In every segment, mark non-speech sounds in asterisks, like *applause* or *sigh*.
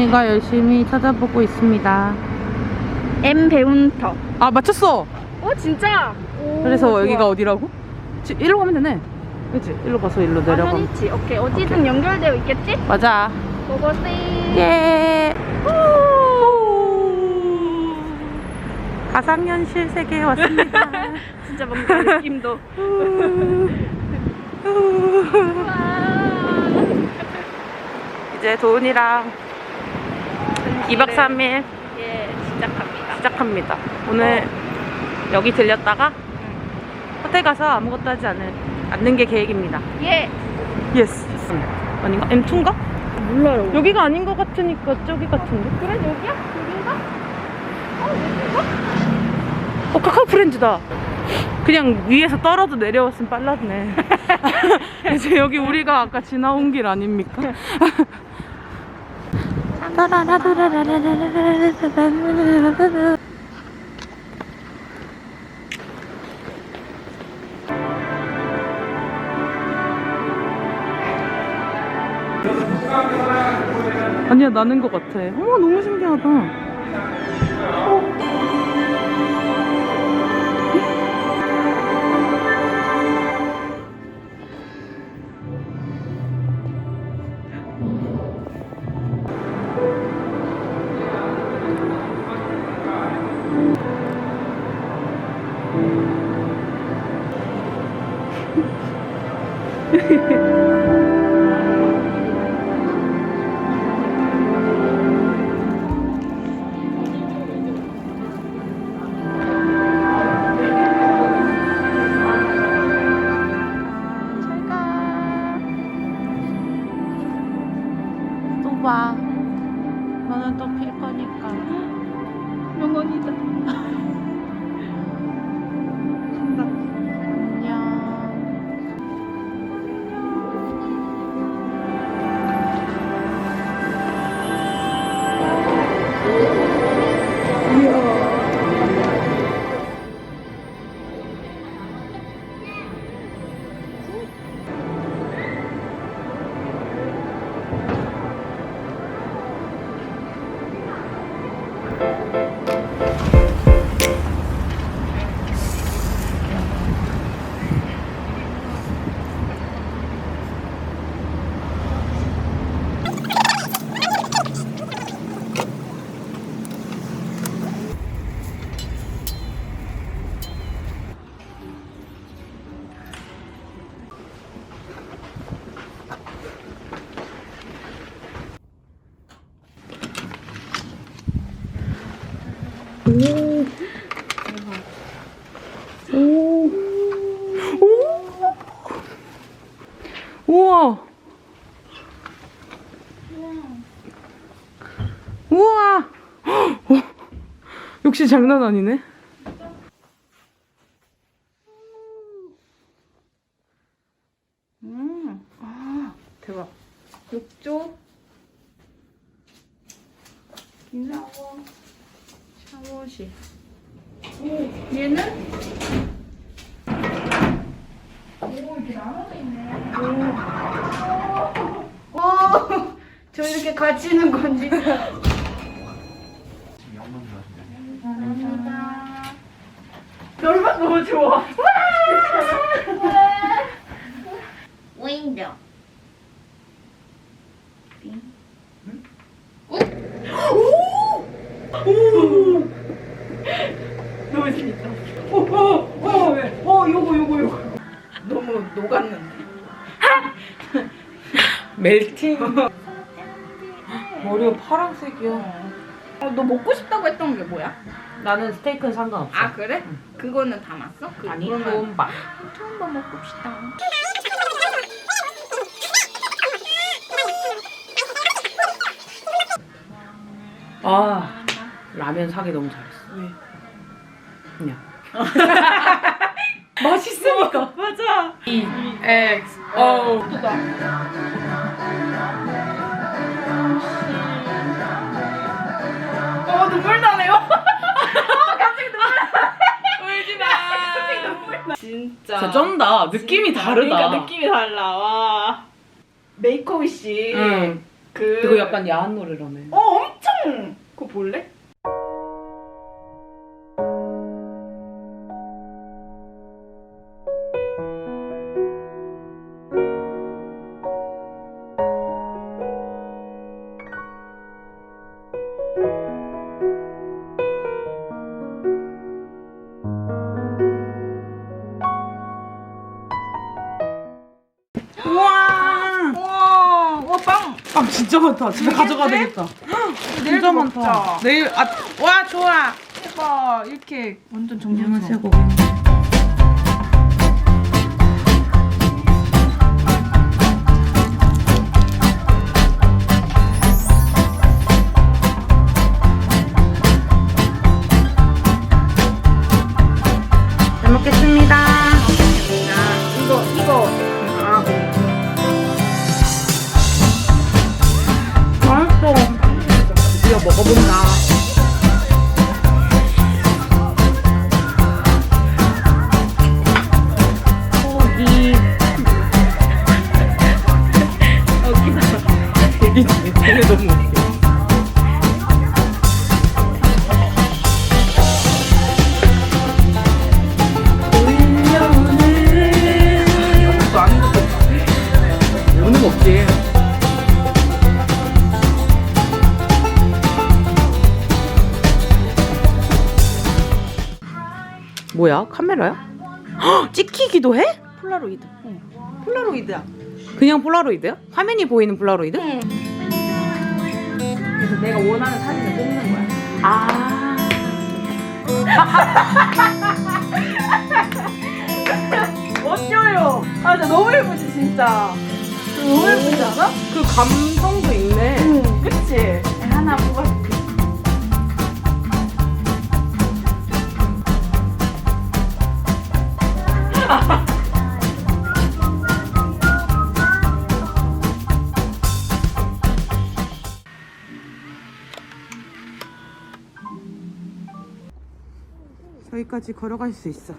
도훈이가 열심히 찾아보고 있습니다. M 배운터. 아 맞췄어. 어 진짜? 오, 그래서 좋아. 여기가 어디라고? 지, 일로 가면 되네. 그치? 일로 가서 일로 내려가. 당연히지. 오케이 어디든 연결되어 있겠지? 맞아. 고고씨. 예. 가상현실 세계에 왔습니다. *laughs* 진짜 뭔가 느낌도. *laughs* 이제 도훈이랑 2박 3일 예 시작합니다. 시작합니다. 오늘 여기 들렸다가 호텔 가서 아무것도 하지 않을, 않는 게 계획입니다. 예. 예스. 아닌가? M2인가? 몰라요. 여기가 아닌 것 같으니까 저기 같은데? 그래 여기야? 여긴가? 어, 카카오 프렌즈다. 그냥 위에서 떨어져 내려왔으면 빨랐네. *laughs* 이제 여기 우리가 아까 지나온 길 아닙니까? *laughs* 아니야 나는 것 같아. 어머 너무 신기하다. Hehehe *laughs* 우와. 어, 역시 장난 아니네. 음. 아, 대박. 욕조. 샤워. 샤워실. 얘는? 오 이렇게 나눠져 있네. 오. 오. 저 이렇게 갇히는 건지. 감사합니다. 열만 너무 좋아. 윈dow. 너무 재밌다. 오, 오, 오, 왜? 어, 요거, 요거, 요거. 너무 녹았는데. 멜팅. 머리가 파란색이야. 어, 너 먹고 싶다고 했던 게 뭐야? 나는 스테이크는 상관없어. 아, 그래? 그거는 담았어? 그, 아니, 그러면 번 먹고 싶다. 아, 라면 사기 너무 잘했어. 왜? 그냥. *laughs* 맛있으니까. *laughs* 맞아. E, X, O. 진짜. 진짜 쩐다. 느낌이 다르다. 그러니까 느낌이 달라. 와. 메이크업이 씨. 응. 그 이거 약간 야한 노래라며. 어 엄청 그거 볼래? 빵빵 진짜 많다. 집에 가져가야 되겠다. *gasps* 내일 진짜. 많다. 내일 아, 와 좋아. 대박 이렇게 완전 안녕하세요 되게 너무 웃겨. 안거 없지. 뭐야? 카메라야? 헉, 찍히기도 해? 폴라로이드 응. 폴라로이드야 그냥 폴라로이드야? 화면이 보이는 폴라로이드? 응. 그래서 내가 원하는 사진을 뽑는 거야 아. *laughs* 어쩌요 아 진짜 너무 예쁘지 진짜 너무 예쁘지 않아? 그 감성도 있네. 응 그치 하나 뽑아줄 저기까지 걸어갈 수 있어.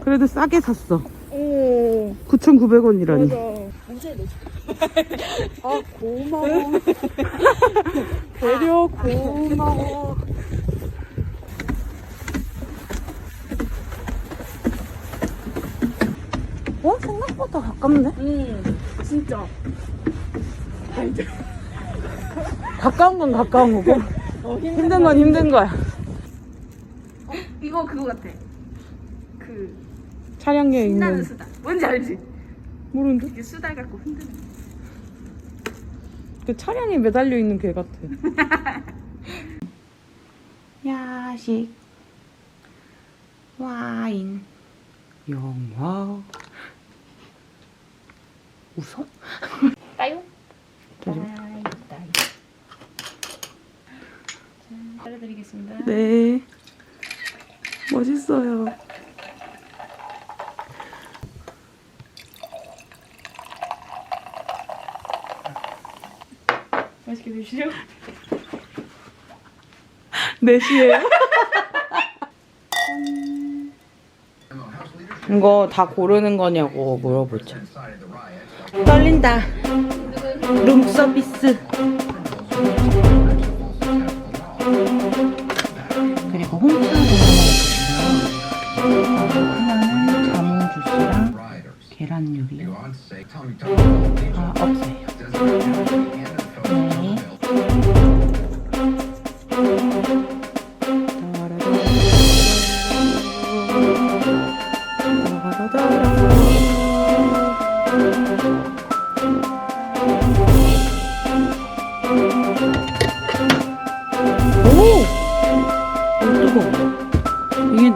그래도 싸게 샀어. 오 9,900원이라니. *laughs* 아 고마워 *laughs* 배려 고마워 어? 생각보다 가깝네. 응 진짜 가까운 건 가까운 거고. 어, 힘든 건 힘든 거야. 이거 그거 같아 그 차량에 신나는 있는. 수다 뭔지 알지? 모르는데? 이게 수달 갖고 흔드는 그 차량에 매달려 있는 개 같아. *laughs* 야식. 와인. 영화. 웃어? 따요? 따요? 따요 따요 자 따라 드리겠습니다 네. 멋있어요. 맛있게 드시죠 4시에요? 이거 다 고르는 거냐고 물어보자. 떨린다. 룸 서비스.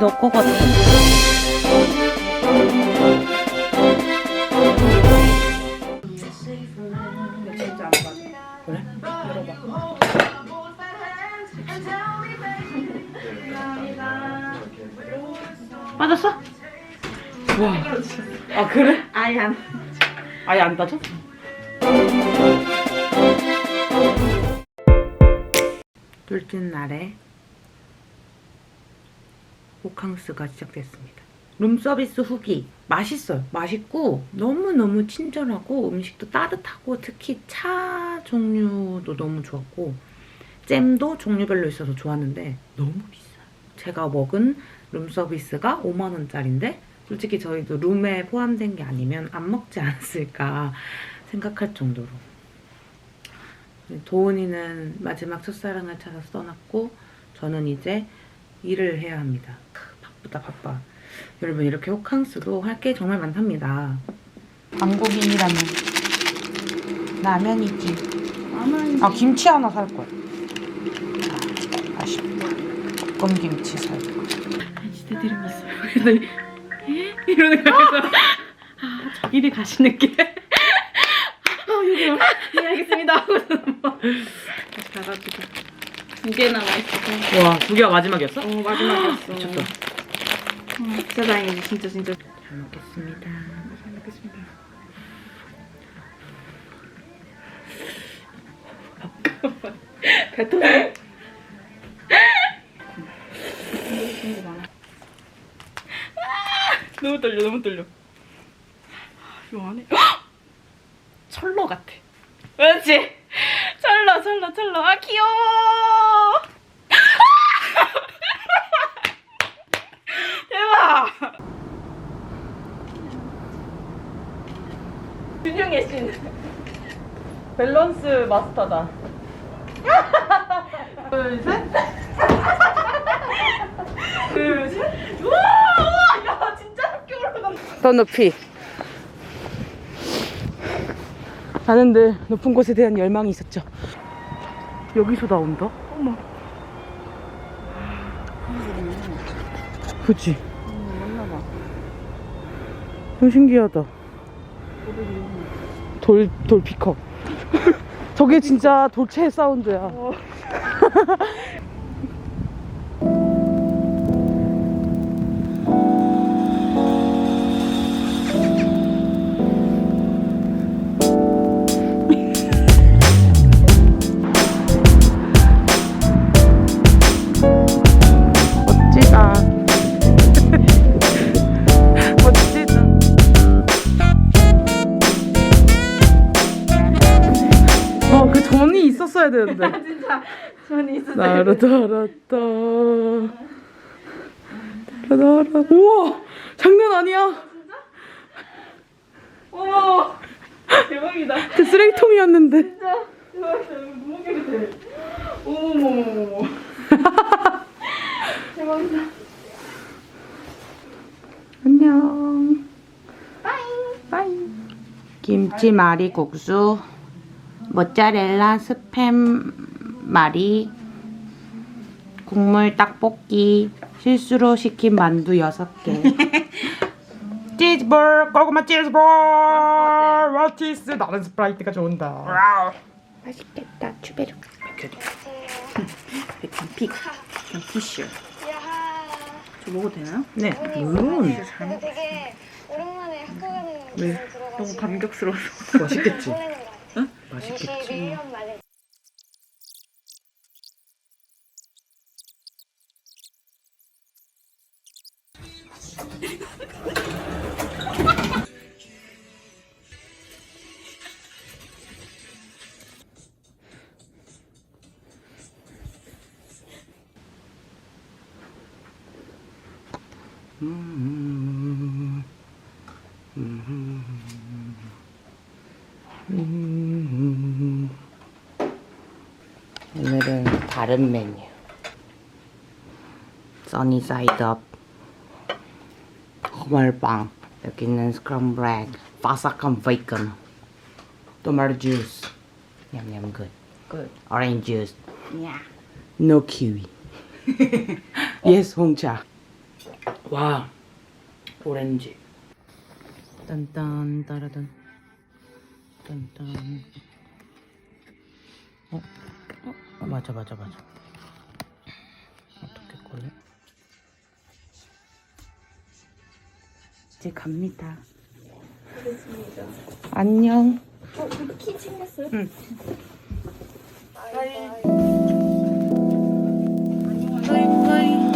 맞아 그래? 빠졌어? 와. 아, 그래? 아예 안 아예 안 빠져? 둘째 날에 호캉스가 시작됐습니다. 룸서비스 후기 맛있어요. 맛있고 너무너무 친절하고 음식도 따뜻하고 특히 차 종류도 너무 좋았고 잼도 종류별로 있어서 좋았는데 너무 비싸요. 제가 먹은 룸서비스가 5만 원짜리인데 솔직히 저희도 룸에 포함된 게 아니면 안 먹지 않았을까 생각할 정도로 도훈이는 마지막 첫사랑을 찾아서 떠났고 저는 이제 일을 해야 합니다. 바쁘다 바빠. 여러분 이렇게 호캉스도 할 게 정말 많답니다. 한국인이라면 라면이지. 아 김치 하나 살 거야. 아, 아쉽다. 볶음 김치 살 거야. 시대 이름 있어요. 그래서 에? 이러는 거에서 아, 저기를 가시는 길. 아, 여기요. 네, 알겠습니다. *laughs* 하고서는 막 다시 가가지고 두 개 남아있어서 와, 두 개가 마지막이었어? 어, 마지막이었어. 미쳤다. 어, 진짜 다행이지. 진짜 진짜. 잘 먹겠습니다. 잘 먹겠습니다. 뱉어. 너무 떨려, 너무 떨려. 요 안에 철러 같아. 그렇지. 철러, 철러, 철러. 아 귀여워. 대박. 준영의 신. 밸런스 마스터다. *laughs* 둘, 셋. *laughs* 둘, 셋. 우와, 우와, 야, 진짜 학교 올라간다. 더 높이. 나는 늘 높은 곳에 대한 열망이 있었죠. 여기서 나온다? 어머. 그치? 봐. 너무 신기하다. 돌, 돌 피커. 저게 진짜 돌체 사운드야. *laughs* 되는데. 진짜 전이 있었어. 나라다라따. 나라다라. 우와! 장난 아니야! 어머. 대박이다. 그 쓰레기통이었는데. 진짜 대박이다. 깨끗해. 어머머머머. *laughs* 대박이다. 안녕. 빠이. 김치 마리 국수, 모짜렐라 스팸 마리, 국물 떡볶이, 실수로 시킨 만두 6개. *laughs* 치즈볼, 고구마 치즈볼, 와티스. 나는 스프라이트가 좋은다. 맛있겠다, 추베르. 백한 픽. 백한 피쉬. 저 먹어도 되나요? 네, 물론. 근데 되게 오랜만에 학교 가는 왜? 너무 감격스러워서. *laughs* 맛있겠지? 맛있겠지. 제 매년 말에 오늘은 다른 메뉴. 써니사이드 업. 호말빵. 여기는 스크럼블 에그. 바삭한 베이컨. 토마토 주스. 냠냠 굿. Good. 오렌지 주스. 야. No kiwi. *laughs* yes, 홍차. 와. 오렌지. 딴딴 따라단. 딴딴. 어? 아, 맞아 맞아 맞아. 어떻게 꺼내? 이제 갑니다. 알겠습니다. 안녕. 어? 키 챙겼어요? 응. 바이바이. 바이바이.